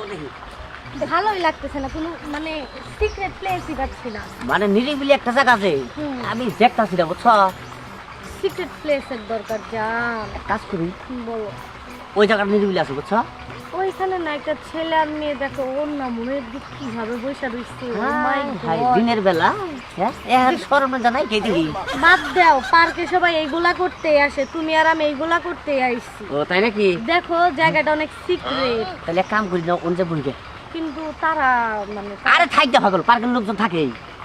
যাও দেখি। ভালোই লাগতেছে না কোনো মানে সিক্রেট প্লেসই পাচ্ছি না। মানে নিরিবিলি একটা জায়গা আছে। আমি দেখতাছি না বুঝছ? সিক্রেট প্লেসের দরকার যা কাজ করি বলো। ওই জায়গাটা নিরিবিলি আছে বুঝছ? ওইখানে না একটা ছেলে আর মেয়ে দেখো ওর না মনের দিক কীভাবে বসে রইছে ও মাই হাই, দিনের বেলা হ্যাঁ এখন জানাই কে দেখি বাদ দাও পার্কে সবাই এইগুলা করতেই আসে তুমি আর আমি এইগুলা করতেই আইছি ও তাই নাকি? দেখো জায়গাটা অনেক সিক্রেট তাহলে কাম করি না অন্য বইবে কিন্তু তারা মানে আরে থাকতে পাগল পার্কের লোকজন থাকে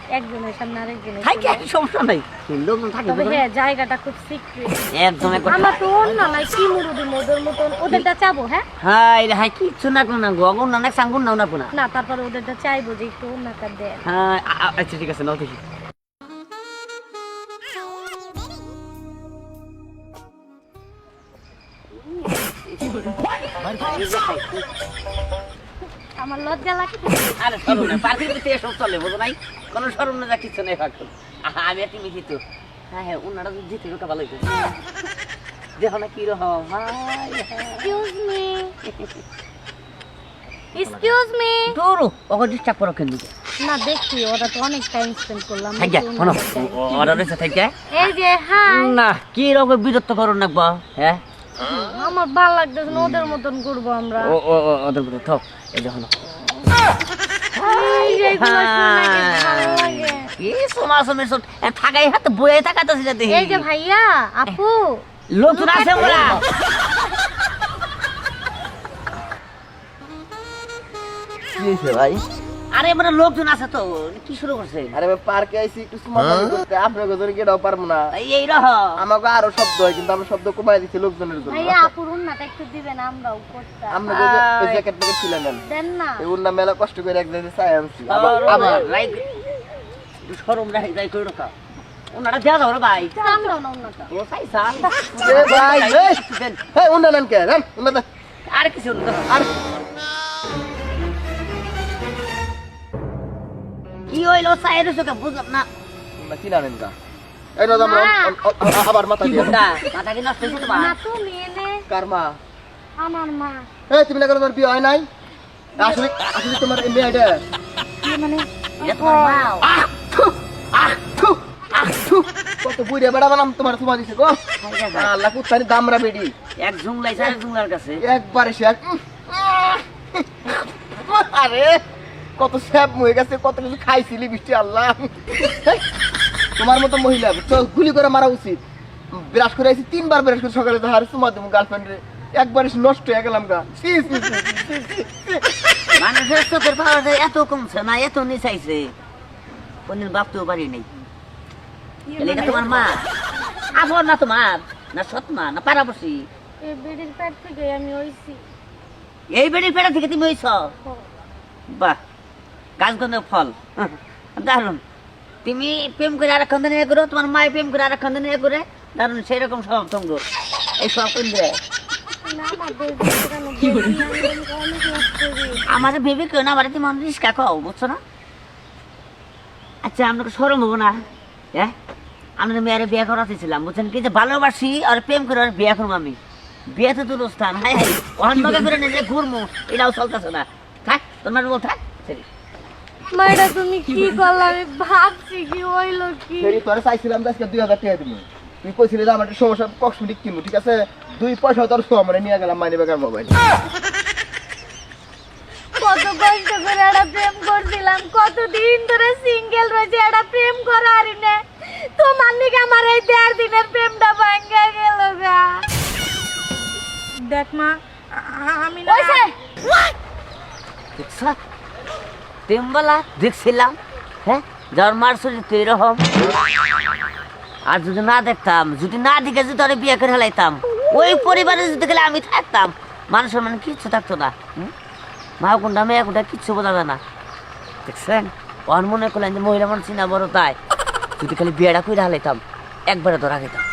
একজনের সামনে আরেকজনের থাকে সমস্যা নাই। লোকজন থাকে তবে হ্যাঁ জায়গাটা খুব সিক্রেট একদম একবার আমরা তো না নাই কি মুরুদি মোদের মতন ওদেরটা চাবো হ্যাঁ? হাই রে হাই কিচ্ছু না কোনো না গগন না সাঙ্গুন নাও না না তারপরে ওদেরটা চাইব যে একটু ওনাটা দেন। হ্যাঁ আচ্ছা ঠিক আছে নাও দেখি। আমার লজ্জা লাগছে আরে সরম না পার্কের ভিতরে এসব চলে বুঝো নাই? কোনো সরম না যা কিচ্ছু নেই আহা, আমি একটি মিশি তো। হ্যাঁ হ্যাঁ ওনারা যদি জিতে ঢোকা ভালো হইতো দেখো না কীরকম hi excuse me excuse me দৌড়ো okay disturb করো কেন? না দেখি ওরা তো অনেক টাইম স্পেন্ড করলাম থাক চাই। অর্ডার রয়েছে থাক এই যে হাই না কি রকম বিরক্ত করো না হ্যাঁ? আমার ভালো লাগতেছে না ওদের মতন করব আমরা। ও ওদের ভিতরে থাক এই দেখো না যে থাকাই হাতে বয়ে থাকাতেছি এই ভাইয়া আপু। লোকজন আছে ওরা। কি হয়েছে ভাই? আরে মানে লোকজন আছে তো কি শুরু করছে? আরে ভাই পার্কে আইছি একটু সমাধান করতে আপনার গজরে গেটাও পারব না। এই রকম আমাকে আরও শব্দ হয় কিন্তু আমরা শব্দ কমাই দিচ্ছি লোকজনের জন্য। ভাইয়া আপুর উন্নাটা একটু দিবেন আমরাও করতাম। আমরা ওই জ্যাকেট প্যাকেট ছিল নেন দেন না। এই উন্না মেলা কষ্ট করে এক জায়গায় চাই আনছি। আবার আবার আবার আবার। রাই সরম রাই রাই করে রাখা। ওনারা দেওয়া যাবে ভাই। আমরাও না উন্নাটা। ও সাই সাল এ ভাই এই, উন্না নেন কে? নেন উন্না আর কিছু না। আর কি হইল সাইরে চোখে বুঝলাম না। উন্না কিনা নেন কা এই না আমরা। আবার মাথা কি দিয়ে মাথা কি নষ্ট হয়েছে তোমার না। তুমি এনে কার মা আমার মা। এই তুমি না তোমার বিয়ে হয় নাই? আসলে আসলে তোমার এই মেয়েটা। ইয়ে মানে? এটা তোমার মা। আহ থু, আহ থু, আহ থু। কত বুড়ে বেড়া বানাম তোমার তোমার দিছে গো। আল্লাহ কুত্তানি দামরা বেডি। এক জুংলাই এক জুংলার কাছে। একবারে সে এক- উম, আহ, আরে। কত স্যাপ হয়ে গেছে কত কিছু খাইছিলি বৃষ্টি আল্লাহ। তোমার মতো মহিলা তো গুলি করে মারা উচিত। বিরাজ করে আইছি তিনবার বিরাজ করে সকালে তো হারে তোমার দেবো গার্লফ্রেন্ড রে। একবারে নষ্ট হয়ে গেলাম গা। মানুষের চোখের পাওয়াটা এত কমছে না এত নিচাইছে। কোনদিন ভাবতেও পারি নাই। এটা তোমার মা? আপন না তোমার? না সৎ মা না পারাবসি এই বেডির পেট থেকে আমি হইছি। এই বেড়ির পেড়া থেকে তুমি হইছ? বাহ। গাছগন্ধের ফল। দারুণ। তুমি প্রেম করে আর একখান নিয়ে করো তোমার মায় প্রেম করে আর একখান নিয়ে করে দারুণ সেই রকম স্বভাব তোমার এই সব আমার আমার ভেবে কেউ না, আমার তুমি মানুষ রিস্কা বুঝছ না? আচ্ছা আপনাকে সরম হব না। হ্যাঁ আমরা মেয়ের বিয়ে করাতেছিলাম বুঝছেন কি? যে ভালোবাসি আর প্রেম করে আর বিয়ে করব আমি। বিয়েতে তো স্থান হাই হাই। অন্যকে করে নিজে ঘুরবো এটাও চলতেছে না। থাক, তোমার বল থাক মাইরা তুমি কি করলে? আমি ভাবছি কি হইল কি? ফেরি তোরে চাইছিলাম যে আজকে দুই হাজার টাকা দিবি। তুই কইছিলি যে আমার একটা সমস্যা কসমেটিক কিনবো ঠিক আছে? দুই পয়সা তোর শো মানে নিয়ে গেলাম মানি বেকার মোবাইল। কত কষ্ট করে একটা প্রেম করছিলাম কতদিন ধরে সিঙ্গেল রয়েছে একটা প্রেম করার নে। তোমার নিকে আমার এই দেড় দিনের প্রেমটা ভাঙ্গা গেল গা। দেখ মা আমি না দেখছ প্রেমবালা দেখছিলাম হ্যাঁ? যার মার শরীর তো এরকম। আর যদি না দেখতাম, যদি না দেখে যদি তোরে বিয়ে করে হেলাইতাম ওই পরিবারে যদি গেলে আমি থাকতাম, মানুষের মানে কিচ্ছু থাকতো না? মা কোনটা মেয়ে কোনটা কিচ্ছু বোঝা যায় না। দেখছেন? অন মনে করলেন যে মহিলা মানুষ না বড় তাই। যদি খালি বিয়েটা করে হালাইতাম একবারে তো রাখাইতাম